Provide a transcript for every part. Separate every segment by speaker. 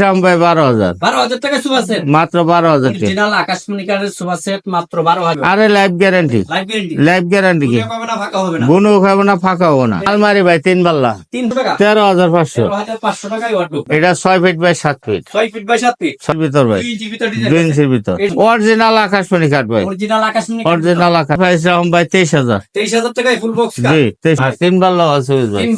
Speaker 1: দাম ভাই বারো হাজার।
Speaker 2: বারো হাজার টাকা সুপার
Speaker 1: মাত্র বারো হাজার
Speaker 2: অরিজিনাল আকাশমণি কার্ডের সুপার মাত্র বারো হাজার।
Speaker 1: আরে life guarantee
Speaker 2: life guarantee
Speaker 1: life guarantee কি? বুনু খাব না ফাঁকা হব না। আলমারি ভাই তিন পাল্লা। তেরো হাজার পাঁচশো। এটা ছয় ফিট বাই সাত ফিট।
Speaker 2: ছয় ফিট বাই সাত ফিট।
Speaker 1: ছয় ভিতর ভাই।
Speaker 2: দুই
Speaker 1: ইঞ্চির ভিতর। অরিজিনাল আকাশমণি কাঠ ভাই।
Speaker 2: অরিজিনাল আকাশমণি
Speaker 1: অরিজিনাল আকাশ ভাই তেইশ হাজার।
Speaker 2: তেইশ হাজার টাকায় ফুল বক্স
Speaker 1: জি তিন পাল্লা আছে
Speaker 2: তিন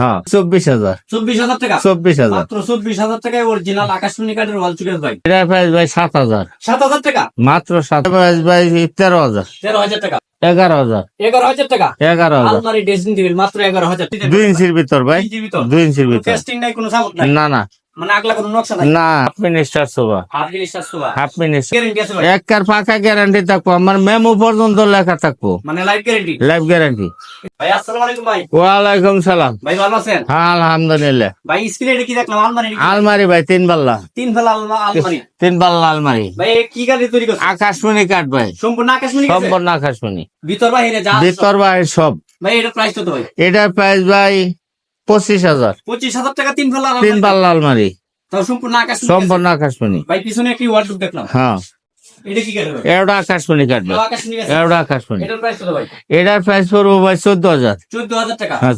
Speaker 1: হ্যাঁ চব্বিশ হাজার।
Speaker 2: চব্বিশ হাজার টাকা?
Speaker 1: চব্বিশ হাজার।
Speaker 2: চব্বিশ হাজার টাকায় অরিজিনাল আকাশমণি কার্ডের ওয়াল চুকেস ভাই
Speaker 1: এটার প্রাইস ভাই সাত হাজার।
Speaker 2: সাত হাজার টাকা?
Speaker 1: মাত্র সাত প্রাইস ভাই তেরো হাজার।
Speaker 2: তেরো হাজার টাকা।
Speaker 1: এগারো হাজার।
Speaker 2: এগারো হাজার টাকা?
Speaker 1: এগারো হাজার।
Speaker 2: ড্রেসিং টেবিল মাত্র এগারো হাজার।
Speaker 1: দুই ইঞ্চির ভিতর ভাই।
Speaker 2: দুই
Speaker 1: ইঞ্চির ভিতর। না না।
Speaker 2: মানে আগলা কোনো নকশা নাই?
Speaker 1: না।
Speaker 2: সুবা
Speaker 1: হাফ মিনিস্টার
Speaker 2: গ্যারেন্টি আছে
Speaker 1: থাকব আমার মেমো পর্যন্ত লেখা থাকব।
Speaker 2: মানে লাইফ গ্যারেন্টি
Speaker 1: লাইফ গ্যারান্টি
Speaker 2: ভাই আসসালামু আলাইকুম ভাই।
Speaker 1: ওয়ালাইকুম সালাম।
Speaker 2: ভাই ভালো আছেন?
Speaker 1: হ্যাঁ আলহামদুলিল্লাহ।
Speaker 2: ভাই স্ক্রিনে এটা কি দেখলাম? আলমারি
Speaker 1: আলমারি ভাই তিন পাল্লা।
Speaker 2: তিন ফেলা আলমা- আলমারি।
Speaker 1: তিন পাল্লা আলমারি।
Speaker 2: ভাই কি গাড়ি তৈরি করছে
Speaker 1: আকাশমণি কাঠ ভাই।
Speaker 2: সম্পূর্ণ আকাশমণি
Speaker 1: সম্পূর্ণ আকাশমণি।
Speaker 2: ভিতর বাহিরে যা
Speaker 1: ভিতর বাইরে সব।
Speaker 2: ভাই এটা প্রাইস কত ভাই?
Speaker 1: এটার প্রাইস ভাই পঁচিশ হাজার।
Speaker 2: পঁচিশ হাজার টাকা তিন ফেলা
Speaker 1: তিন পাল্লা আলমারি।
Speaker 2: তাও সম্পূর্ণ আকাশমণি
Speaker 1: সম্পূর্ণ আকাশমণি।
Speaker 2: ভাই পিছনে একটি ওয়ার্ডরোব দেখলাম।
Speaker 1: হ্যাঁ।
Speaker 2: এটা কি গাড়ি
Speaker 1: এটা আকাশমণি
Speaker 2: আকাশমণি এটার প্রাইস কত ভাই?
Speaker 1: এটার প্রাইস পড়ব ভাই চোদ্দ হাজার।
Speaker 2: চোদ্দ হাজার টাকা?
Speaker 1: হ্যাঁ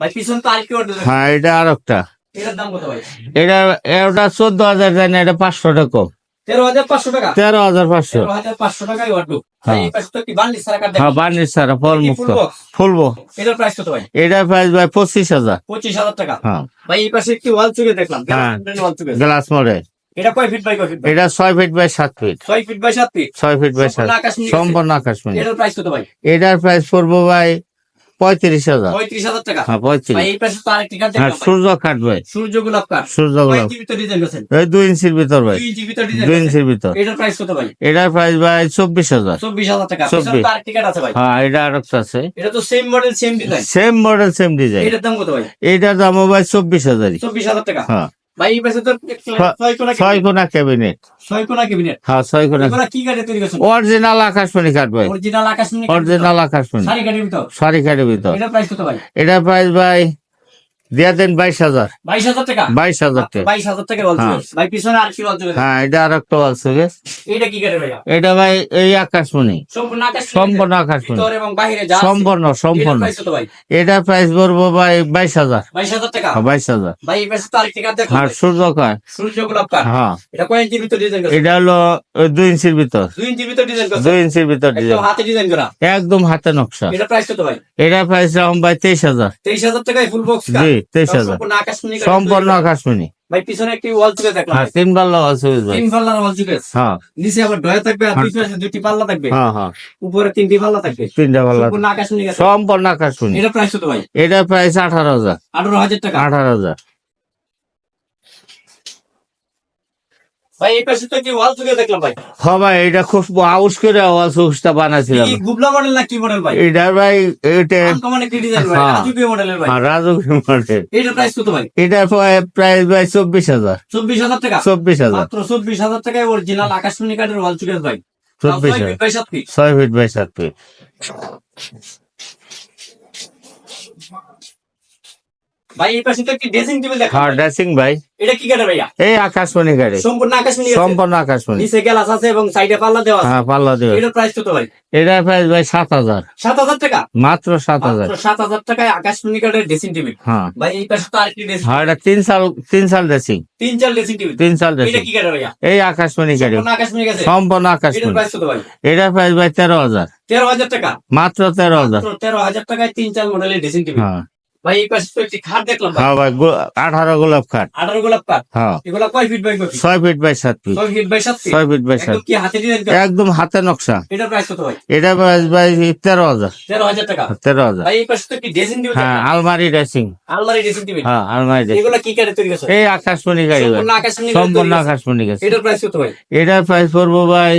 Speaker 2: ভাই পিছনে তো আরেকটি
Speaker 1: হ্যাঁ এটা আর একটা
Speaker 2: এটার দাম কত ভাই?
Speaker 1: এটা এটা চোদ্দ হাজার দেয় না এটা পাঁচশো টাকা কম।
Speaker 2: তেরো হাজার পাঁচশো টাকা।
Speaker 1: তেরো হাজার পাঁচশো।
Speaker 2: হাজার পাঁচশো ওয়ার্ডরোব ভাই
Speaker 1: হ্যাঁ। হ্যাঁ
Speaker 2: এটার প্রাইস ভাই?
Speaker 1: পঁচিশ হাজার।
Speaker 2: পঁচিশ হাজার টাকা।
Speaker 1: হ্যাঁ।
Speaker 2: ভাই এই পাশে একটি ওয়াল চুকে দেখলাম।
Speaker 1: হ্যাঁ।
Speaker 2: ওয়াল চুকে।
Speaker 1: গ্লাস মডেল
Speaker 2: এটা কয় ফিট বাই কয় ফিট
Speaker 1: এটা ছয় ফিট বাই সাত ফিট
Speaker 2: ছয় ফিট বাই সাত ফিট
Speaker 1: ছয় ফিট বাই সাত।
Speaker 2: সম্পূর্ণ আকাশমণি গেছে।
Speaker 1: সম্পূর্ণ আকাশমণি
Speaker 2: এটার প্রাইস কত ভাই?
Speaker 1: এটার প্রাইস পড়ব ভাই পঁয়ত্রিশ হাজার।
Speaker 2: পঁয়ত্রিশ হাজার টাকা?
Speaker 1: হ্যাঁ পঁয়ত্রিশ।
Speaker 2: এই পাশে তো আরেকটি কার্ড
Speaker 1: হ্যাঁ। সূর্য কাঠ ভাই।
Speaker 2: সূর্য গোলাপ কার্ড
Speaker 1: সূর্য গোলাপ। এই দুই ইঞ্চির ভিতর ভাই।
Speaker 2: দুই
Speaker 1: ইঞ্চির ভিতর
Speaker 2: এটার প্রাইস কত ভাই?
Speaker 1: এটার প্রাইস ভাই চব্বিশ হাজার।
Speaker 2: চব্বিশ হাজার টাকা।
Speaker 1: চব্বিশ।
Speaker 2: আছে ভাই।
Speaker 1: হ্যাঁ এটা আর একটা আছে।
Speaker 2: এটা তো same model same design
Speaker 1: same model same design
Speaker 2: এটার দাম কত ভাই?
Speaker 1: এইটার দাম ভাই চব্বিশ হাজারই।
Speaker 2: চব্বিশ হাজার টাকা।
Speaker 1: হ্যাঁ।
Speaker 2: ভাই এই পাশে তো ছয় কোনা
Speaker 1: ছয় কোনা ক্যাবিনেট
Speaker 2: ছয় কোনা কেবিনেট
Speaker 1: হ্যাঁ ছয় কোনা
Speaker 2: এগুলা কি কাঠে তৈরি করছেন?
Speaker 1: অরিজিনাল আকাশমণি কাঠ ভাই।
Speaker 2: অরিজিনাল আকাশমণি
Speaker 1: অরিজিনাল আকাশমণি।
Speaker 2: সারি কাঠের ভিতর।
Speaker 1: সারি কাঠের ভিতর।
Speaker 2: এটার প্রাইস কত ভাই?
Speaker 1: এটার প্রাইস ভাই দিয়া দেন বাইশ হাজার।
Speaker 2: বাইশ হাজার টাকা?
Speaker 1: বাইশ হাজার টাকা।
Speaker 2: বাইশ হাজার টাকা
Speaker 1: হ্যাঁ।
Speaker 2: ভাই পিছনে আর কি
Speaker 1: হ্যাঁ এটা আর একটা বেশ
Speaker 2: এটা কি ভাইয়া?
Speaker 1: এটা ভাই এই আকাশমণি।
Speaker 2: সম্পূর্ণ আকাশ
Speaker 1: সম্পূর্ণ আকাশমণি।
Speaker 2: ভিতর এবং বাইরে যা
Speaker 1: সম্পূর্ণ সম্পূর্ণ।
Speaker 2: ভাই?
Speaker 1: প্রাইস পড়ব ভাই বাইশ হাজার।
Speaker 2: বাইশ হাজার টাকা?
Speaker 1: হ্যাঁ, বাইশ হাজার।
Speaker 2: ভাই এই পাশে তো আরেকটি কাঠ দেখো
Speaker 1: আর সূর্য কাঠ
Speaker 2: সূর্য গোলাপ
Speaker 1: হ্যাঁ।
Speaker 2: এটা কয় ইঞ্চির ভিতর ডিজাইন করা
Speaker 1: এটা হলো দুই ইঞ্চির ভিতর।
Speaker 2: দুই ইঞ্চির ভিতর ডিজাইন করা
Speaker 1: দুই ইঞ্চির ভিতর
Speaker 2: একদম
Speaker 1: ডিজাইন
Speaker 2: হাতে ডিজাইন করা।
Speaker 1: একদম হাতে নকশা।
Speaker 2: এটা প্রাইস কত ভাই?
Speaker 1: এটার প্রাইস ভাই তেইশ হাজার।
Speaker 2: তেইশ হাজার টাকায় ফুল বক্স
Speaker 1: জি। তেইশ হাজার।
Speaker 2: সম্পূর্ণ আকাশমণি ভাই পিছনে একটি ওয়াল চুকে দেখলাম।
Speaker 1: হ্যাঁ তিন পাল্লা ভাই
Speaker 2: তিন পাল্লার ওয়াল চুকে।
Speaker 1: হ্যাঁ।
Speaker 2: নিচে আবার ডয়া থাকবে আর পিছনে দুটি পাল্লা থাকবে।
Speaker 1: হ্যাঁ হ্যাঁ।
Speaker 2: উপরে তিনটি পাল্লা থাকবে।
Speaker 1: তিনটা পাল্লা
Speaker 2: সম্পূর্ণ আকাশমণি
Speaker 1: সম্পূর্ণ আকাশমণি।
Speaker 2: এটা প্রাইস কত ভাই?
Speaker 1: এটার প্রাইস আঠারো হাজার।
Speaker 2: আঠারো হাজার টাকা।
Speaker 1: আঠারো হাজার।
Speaker 2: ভাই এই পাশে তো কি ওয়াল চুকে দেখলাম ভাই।
Speaker 1: হ্যাঁ ভাই এটা খুব আউস করে আওয়াজ সুসটা বানাছিলাম
Speaker 2: কি গুবলা মডেল না কি মডেল ভাই?
Speaker 1: এটা
Speaker 2: ডিজাইন ভাই। রাজকীয় মডেলের ভাই।
Speaker 1: রাজকীয় মডেল
Speaker 2: এটার প্রাইস কত ভাই?
Speaker 1: এটার প্রাইস ভাই চব্বিশ হাজার।
Speaker 2: চব্বিশ হাজার টাকা?
Speaker 1: চব্বিশ হাজার।
Speaker 2: মাত্র চব্বিশ হাজার টাকায় অরিজিনাল আকাশমণি কাঠের ওয়াল ভাই।
Speaker 1: চব্বিশ
Speaker 2: ছয়
Speaker 1: হাজার।
Speaker 2: ফিট বাই সাত ফিট।
Speaker 1: ছয় ফিট বাই সাত ফিট
Speaker 2: ভাই এই পাশে তো একটি ড্রেসিং টেবিল দেখা
Speaker 1: হ্যাঁ ড্রেসিং ভাই।
Speaker 2: এটা কি কাঠের ভাইয়া?
Speaker 1: এই আকাশমণি গাড়ি।
Speaker 2: সম্পূর্ণ আকাশমণি
Speaker 1: সম্পূর্ণ আকাশমণি।
Speaker 2: নিচে গ্লাস আছে এবং সাইডে পাল্লা দেওয়া আছে।
Speaker 1: হ্যাঁ পাল্লা দেবে
Speaker 2: এটার প্রাইস কত ভাই?
Speaker 1: এটার প্রাইস
Speaker 2: টাকা
Speaker 1: মাত্র সাত হাজার
Speaker 2: মাত্র সাত হাজার। টাকায় আকাশমণি কাঠের ড্রেসিং টেবিল
Speaker 1: হ্যাঁ।
Speaker 2: ভাই এই পাশে তো আরেকটি ড্রেসিং
Speaker 1: হ্যাঁ এটা তিন সাল তিন সাল ড্রেসিং
Speaker 2: ড্রেসিং টেবিল
Speaker 1: সাল
Speaker 2: এটা
Speaker 1: ড্রেসিং
Speaker 2: কি কাঠের ভাইয়া?
Speaker 1: এই আকাশমণি গাড়ি।
Speaker 2: সম্পূর্ণ আকাশমণি কাছে
Speaker 1: সম্পূর্ণ
Speaker 2: এটার প্রাইস কত ভাই?
Speaker 1: এটার প্রাইস ভাই তেরো হাজার।
Speaker 2: তেরো হাজার টাকা।
Speaker 1: মাত্র তেরো হাজার।
Speaker 2: মাত্র তেরো হাজার টাকায় তিন চার মডেলের ড্রেসিং টেবিল
Speaker 1: হ্যাঁ।
Speaker 2: ভাই এই পাশে তো একটি খাট দেখলাম
Speaker 1: হ্যাঁ ভাই আঠারো গোলাপ খাট।
Speaker 2: আঠারো গোলাপ কাঠ
Speaker 1: হ্যাঁ।
Speaker 2: এগুলা কয় ফিট বাই
Speaker 1: ছয় ফিট বাই সাত ফিট
Speaker 2: ছয় ফিট বাই সাত ফিট
Speaker 1: ছয় ফিট বাই সাত।
Speaker 2: একদম কি হাতে
Speaker 1: একদম হাতে নকশা।
Speaker 2: এটার প্রাইস কত ভাই?
Speaker 1: এটার প্রাইস ভাই তেরো হাজার।
Speaker 2: তেরো হাজার টাকা।
Speaker 1: তেরো হাজার।
Speaker 2: ভাই এই পাশে তো একটি ড্রেসিং টেবিল
Speaker 1: হ্যাঁ আলমারি ড্রেসিং
Speaker 2: আলমারি ড্রেসিং
Speaker 1: হ্যাঁ আলমারি ড্রেসিং
Speaker 2: এগুলা কি কাঠে তৈরি করছে?
Speaker 1: এই আকাশমণি গাড়ি
Speaker 2: সম্পূর্ণ আকাশমণি
Speaker 1: সম্পূর্ণ গেছে
Speaker 2: এটার প্রাইস কত ভাই?
Speaker 1: এটার প্রাইস পড়ব ভাই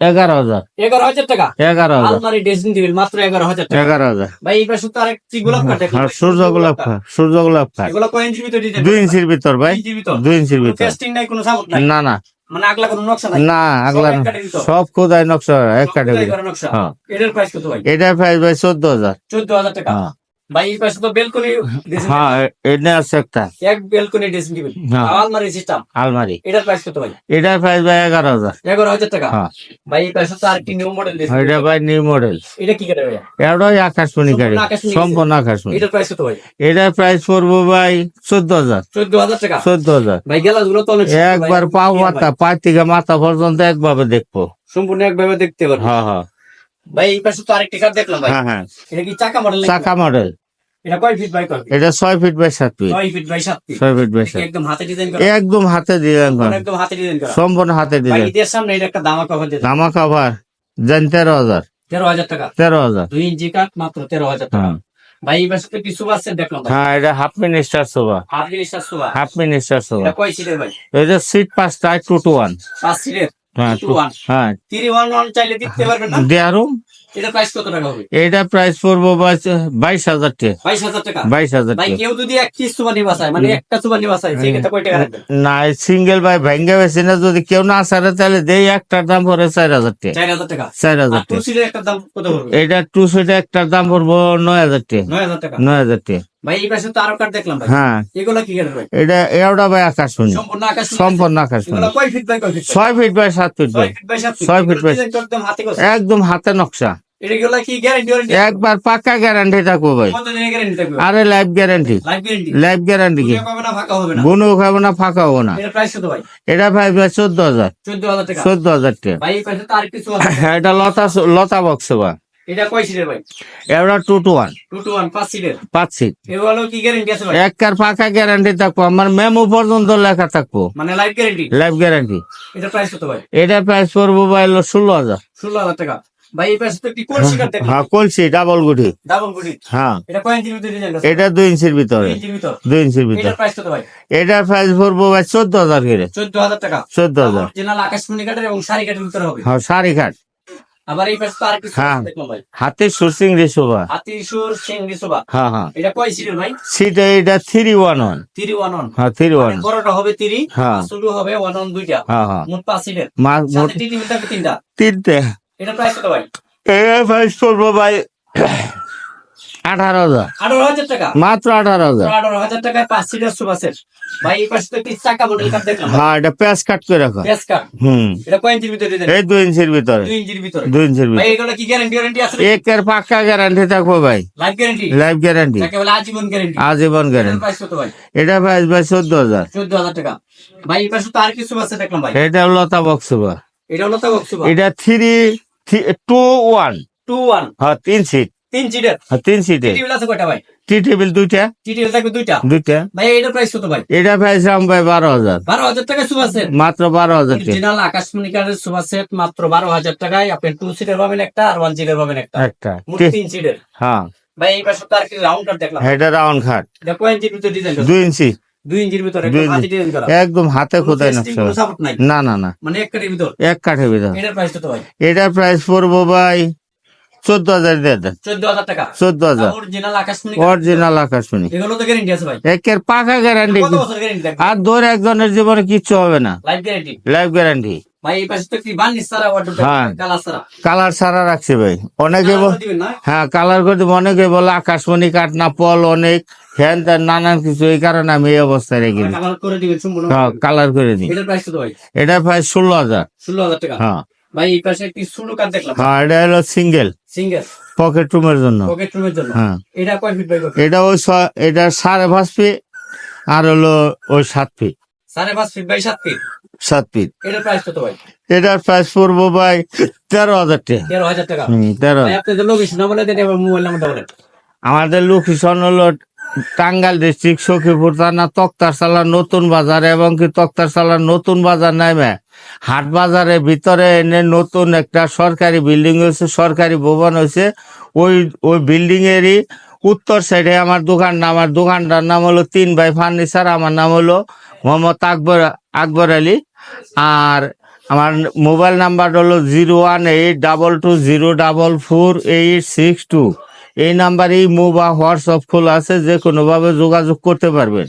Speaker 1: এগারো হাজার।
Speaker 2: এগারো হাজার টাকা?
Speaker 1: এগারো হাজার।
Speaker 2: আলমারি ড্রেসিং টেবিল মাত্র এগারো হাজার টাকা।
Speaker 1: এগারো হাজার।
Speaker 2: ভাই এই পাশে তো আরেকটি গোলাপ কাঠ ভাই।
Speaker 1: সূর্য গোলাপ সূর্য গোলাপ খাট
Speaker 2: এগুলা কয় ইঞ্চি ভিতর
Speaker 1: দুই ইঞ্চির ভিতর ভাই। দুই ইঞ্চির ভিতর।
Speaker 2: টেস্টিং নাই কোনো সাপোর্ট নাই?
Speaker 1: না না।
Speaker 2: মানে আগলা কোনো নকশা নাই?
Speaker 1: না আগলা
Speaker 2: সব
Speaker 1: খোদাই নকশা এক ক্যাটাগরি হ্যাঁ।
Speaker 2: এটার প্রাইস কত ভাই?
Speaker 1: এটার প্রাইস ভাই চোদ্দ হাজার।
Speaker 2: চোদ্দ হাজার টাকা।
Speaker 1: হ্যাঁ।
Speaker 2: ভাই এই পাশে তো বেলকনি
Speaker 1: হ্যাঁ এ- এটা আছে একটা।
Speaker 2: এক বেলকনি ড্রেসিং টেবিল। আলমারি সিস্টেম
Speaker 1: আলমারি।
Speaker 2: এটার প্রাইস কত ভাই?
Speaker 1: এটার প্রাইস ভাই এগারো হাজার।
Speaker 2: এগারো হাজার টাকা। ভাই এই পাশে তো আরেকটি নিউ মডেল
Speaker 1: এটা ভাই নিউ মডেল
Speaker 2: এটা কি কাটে ভাইয়া?
Speaker 1: এটাই আকাশমণি গাড়ি।
Speaker 2: সম্পূর্ণ আকাশমণি
Speaker 1: সম্পূর্ণ আকাশমণি।
Speaker 2: এটার প্রাইস কত ভাই?
Speaker 1: এটার প্রাইস পড়ব ভাই চোদ্দ হাজার।
Speaker 2: চোদ্দ হাজার টাকা?
Speaker 1: চোদ্দ হাজার।
Speaker 2: ভাই গেলাসগুলো তো।
Speaker 1: একবার পাও মাথা পা থেকে মাথা পর্যন্ত একভাবে দেখব।
Speaker 2: সম্পূর্ণ একভাবে দেখতে পারবেন
Speaker 1: হ্যাঁ হ্যাঁ।
Speaker 2: ভাই এই পাশে তো আরেকটি কার দেখলাম ভাই।
Speaker 1: হ্যাঁ হ্যাঁ।
Speaker 2: এটা কি চাকা মডেল
Speaker 1: চাকা মডেল
Speaker 2: এটা কয় ফিট বাই কয়
Speaker 1: এটা ফিট বাই সাত ফিট
Speaker 2: নয় ফিট বাই সাত ফিট
Speaker 1: ছয় ফিট বাই
Speaker 2: এটা একদম হাতে ডিজাইন করা।
Speaker 1: একদম হাতে দিলেন
Speaker 2: একদম হাতে ডিজাইন করা।
Speaker 1: সম্পূর্ণ হাতে
Speaker 2: ভাই
Speaker 1: দিলেন
Speaker 2: সামনে এটা একটা দামা কভার দিয়ে
Speaker 1: জামা কাভার
Speaker 2: টাকা। ইঞ্চি মাত্র টাকা। ভাই এই আছে দেখলাম
Speaker 1: হ্যাঁ এটা হাফ মিনিস্টার
Speaker 2: হাফ সুবা
Speaker 1: হাফ মিনিস্টার
Speaker 2: এটা কয় সিটের ভাই?
Speaker 1: এটা সিট পাঁচটা টু টু ওয়ান
Speaker 2: পাঁচ সিটের
Speaker 1: হ্যাঁ
Speaker 2: টু
Speaker 1: two-
Speaker 2: ওয়ান
Speaker 1: হ্যাঁ।
Speaker 2: থ্রি ওয়ান ওয়ান চাইলে দিতে পারবেন না?
Speaker 1: দেয়ারুম
Speaker 2: এটা প্রাইস কত টাকা হবে?
Speaker 1: এটা প্রাইস পড়ব বাইশ- হাজার টাকা।
Speaker 2: বাইশ হাজার টাকা?
Speaker 1: বাইশ হাজার টাকা।
Speaker 2: কেউ যদি একটি মানে একটা সেক্ষেত্রে কয় টাকা
Speaker 1: না সিঙ্গেল বাই ভেঙ্গে বেশি না যদি কেউ না সারে তাহলে দেই একটার দাম পড়ে চার হাজার টাকা।
Speaker 2: চার হাজার টাকা?
Speaker 1: চার হাজার
Speaker 2: টু
Speaker 1: টাকা।
Speaker 2: সিটের একটা দাম কত পড়বে?
Speaker 1: এটা টু সিটে একটার দাম পড়ব নয় হাজার টাকা।
Speaker 2: নয় হাজার টাকা?
Speaker 1: নয় হাজার টাকা।
Speaker 2: ভাই এই পাশে তো আরও কার্ড দেখলাম ভাই।
Speaker 1: হ্যাঁ।
Speaker 2: এগুলো কি কার্ড ভাই?
Speaker 1: এটা এওটা বাই আকাশ শুনি
Speaker 2: সম্পূর্ণ আকাশ
Speaker 1: সম্পূর্ণ আকাশ শুনি
Speaker 2: কয় ফিট বাই কয় ফিট
Speaker 1: বাই সাত ফিট বাই
Speaker 2: ছয় ফিট বাই সাত ফিট
Speaker 1: ছয় ফিট বাই-
Speaker 2: একদম হাতে
Speaker 1: একদম হাতে নকশা। একবার পাক্কা গ্যারান্টি থাকব ভাই। আরে লাইফ গ্যারান্টি
Speaker 2: লাইফ গ্যারান্টি
Speaker 1: কি?
Speaker 2: দুনিয়া পাবে না ফাঁকা হবে না?
Speaker 1: খাব না ফাঁকা হব না।
Speaker 2: এটা প্রাইস ভাই?
Speaker 1: ভাই চোদ্দ হাজার
Speaker 2: চোদ্দ হাজার টাকা। আছে।
Speaker 1: এটা লতা লতা বক্স বা
Speaker 2: এটা কয় সিটের ভাই?
Speaker 1: এটা two two one
Speaker 2: two two one পাঁচ সিটের
Speaker 1: পাঁচ সিট
Speaker 2: এগুলো কি গ্যারান্টি আছে ভাই?
Speaker 1: একটার পাকা গ্যারান্টি থাকব। আমার মেমো পর্যন্ত লেখা থাকব।
Speaker 2: মানে লাইফ গ্যারান্টি
Speaker 1: লাইফ গ্যারান্টি
Speaker 2: এটা প্রাইস কত ভাই?
Speaker 1: এটা প্রাইস পড়ব ভাই ষোলো হাজার
Speaker 2: ষোলো হাজার টাকা। ভাই এই পাশে তো একটি কোন শিকার দেখলাম
Speaker 1: হ্যাঁ কলসি ডাবল গুটি।
Speaker 2: ডাবল গুটি।
Speaker 1: হ্যাঁ।
Speaker 2: এটা কয় ইঞ্চির ভিতরে ডিজাইন আছে
Speaker 1: এটা দুই ইঞ্চির ভিতরে।
Speaker 2: দুই ইঞ্চির ভিতর।
Speaker 1: দুই ইঞ্চির ভিতরে।
Speaker 2: এটার প্রাইস কত ভাই?
Speaker 1: এটার প্রাইস পড়ব ভাই চোদ্দ হাজার করে।
Speaker 2: চোদ্দ হাজার টাকা
Speaker 1: চোদ্দ হাজার
Speaker 2: অরিজিনাল আকাশমণি কাঠের এবং শাড়ি কাঠের ভিতরে হবে।
Speaker 1: হ্যাঁ সারি ঘাট
Speaker 2: আবার এই পাশে আর কিছু
Speaker 1: হ্যাঁ।
Speaker 2: দেখলাম ভাই।
Speaker 1: হাতে
Speaker 2: সুর সিংড়ি
Speaker 1: হ্যাঁ হ্যাঁ।
Speaker 2: এটা কয় ভাই?
Speaker 1: সিটা এটা হ্যাঁ
Speaker 2: বড়টা হবে
Speaker 1: হ্যাঁ।
Speaker 2: হবে দুইটা।
Speaker 1: হ্যাঁ হ্যাঁ।
Speaker 2: মোট পাঁচ
Speaker 1: মোট
Speaker 2: তিনটে। এটা প্রাইস কত ভাই?
Speaker 1: এর প্রাইস পড়ব ভাই আঠারো হাজার।
Speaker 2: আঠারো হাজার টাকা?
Speaker 1: মাত্র আঠারো হাজার।
Speaker 2: আঠারো হাজার টাকায় পাঁচ সিটের সেট ভাই এই পাশে তো একটি চাকা মডেল কাঠ দেখলাম।
Speaker 1: হ্যাঁ এটা পেঁয়াজ কাট করে রাখো।
Speaker 2: গ্যাস কাঠ
Speaker 1: হুম।
Speaker 2: এটা কয় ইঞ্চির ভিতরে
Speaker 1: এই দুই ইঞ্চির ভিতরে।
Speaker 2: দুই ইঞ্চির ভিতরে।
Speaker 1: দুই ইঞ্চির
Speaker 2: ভাই এগুলো কি গ্যারান্টি ওয়ারেন্টি আছে
Speaker 1: একের পাক্কা গ্যারান্টি থাকব ভাই।
Speaker 2: লাইফ গ্যারান্টি
Speaker 1: লাইফ গ্যারান্টি
Speaker 2: বলে আজীবন গ্যারান্টি
Speaker 1: আজীবন গ্যারান্টি
Speaker 2: প্রাইস কত ভাই?
Speaker 1: এটা প্রাইস ভাই চোদ্দ হাজার।
Speaker 2: চোদ্দ হাজার টাকা। ভাই এই পাশে তো আর কিছু আছে দেখলাম ভাই।
Speaker 1: এটা লতা বক্স বা
Speaker 2: এটা হলো তো
Speaker 1: এটা three two one
Speaker 2: two one
Speaker 1: হ্যাঁ তিন সিট
Speaker 2: তিন সিটের
Speaker 1: হ্যাঁ তিন সিটে
Speaker 2: টিভি আছে কয়টা ভাই?
Speaker 1: টি টেবিল দুইটা।
Speaker 2: টিভি থাকবে দুইটা?
Speaker 1: দুইটা।
Speaker 2: ভাই এটার প্রাইস কত ভাই?
Speaker 1: এটা প্রাইস রাম ভাই বারো হাজার।
Speaker 2: বারো হাজার টাকা সুপার সেট।
Speaker 1: মাত্র বারো হাজার টাকা
Speaker 2: অরিজিনাল আকাশমণি কার্ডের সুপার সেট মাত্র বারো হাজার টাকায়। আপনি টু সিটের পাবেন একটা আর ওয়ান সিটের পাবেন একটা।
Speaker 1: একটা।
Speaker 2: মোট তিন সিটের
Speaker 1: হ্যাঁ।
Speaker 2: ভাই এই পাশে তো আর কি রাউন্ড কার্ড দেখলাম।
Speaker 1: এটা রাউন্ড
Speaker 2: এটা কয় ইঞ্চির ভিতরে ডিজাইন
Speaker 1: দুই ইঞ্চি
Speaker 2: দুই ইঞ্চির ভিতরে একদম হাতে
Speaker 1: খোদাই নকশা না না না।
Speaker 2: মানে এক কাঠের ভিতর।
Speaker 1: এক কাঠের ভিতর।
Speaker 2: এটার প্রাইস কত ভাই?
Speaker 1: এটার প্রাইস পড়ব ভাই চোদ্দ হাজার দিয়ে দেন।
Speaker 2: চোদ্দ হাজার টাকা।
Speaker 1: চোদ্দ হাজার।
Speaker 2: অরিজিনাল আকাশমণি এগুলো তো গ্যারেন্টি আছে ভাই।
Speaker 1: একের পাকা গ্যারান্টি আর ধরে একজনের জীবনে কিচ্ছু হবে না।
Speaker 2: Life guarantee
Speaker 1: life guarantee.
Speaker 2: Colour সারা
Speaker 1: রাখছে ভাই। অনেকে বল হ্যাঁ কালার করে দিব অনেকে বলে আকাশমণি না পল অনেক। হ্যান নানান কিছু। এই কারণে আমি এই অবস্থায় রেখে দিই
Speaker 2: কালার করে দিবেন
Speaker 1: হ্যাঁ কালার করে দিই এটা প্রায় ষোলো হাজার।
Speaker 2: ষোলো হাজার টাকা।
Speaker 1: হ্যাঁ।
Speaker 2: ভাই এই পাশে একটি সুলু কার্ড দেখলাম?
Speaker 1: হ্যাঁ এটা হলো সিঙ্গেল
Speaker 2: সিঙ্গেল
Speaker 1: পকেট রুমের জন্য।
Speaker 2: পকেট রুমের জন্য।
Speaker 1: হ্যাঁ।
Speaker 2: এটা কয় ফিট বাই
Speaker 1: এটা ওই এটা সাড়ে পাঁচ ফিট আর হলো ওই সাত ফিট
Speaker 2: সাড়ে পাঁচ ফিট বাই সাত ফিট
Speaker 1: সাত ফিট
Speaker 2: এটার প্রাইস কত ভাই?
Speaker 1: এটার প্রাইস পড়ব ভাই তেরো হাজার টাকা।
Speaker 2: তেরো হাজার টাকা।
Speaker 1: তেরো।
Speaker 2: আপনাদের লোকেশন বলে দেন এবার মোবাইল নাম্বারটা বলেন।
Speaker 1: আমাদের লোকেশন হলো টাঙ্গাইল ডিস্ট্রিক্ট সখীপুর, থানা, তক্তারশালা, নতুন বাজার এবং কি তক্তারশালার নতুন বাজার নামে। হাট বাজারের ভিতরে এনে নতুন একটা সরকারি বিল্ডিং হয়েছে, সরকারি ভবন হয়েছে। ওই ওই বিল্ডিং এরই উত্তর সাইডে আমার দোকান আমার দোকানটার নাম হলো তিন ভাই ফার্নিচার আমার নাম হলো মোহাম্মদ আকবর আকবর আলী। আর আমার মোবাইল নাম্বার হলো zero one eight double two zero double four eight six two এই নাম্বারেই ইমো বা হোয়াটসঅ্যাপ খোলা আছে যে কোনোভাবে যোগাযোগ করতে পারবেন।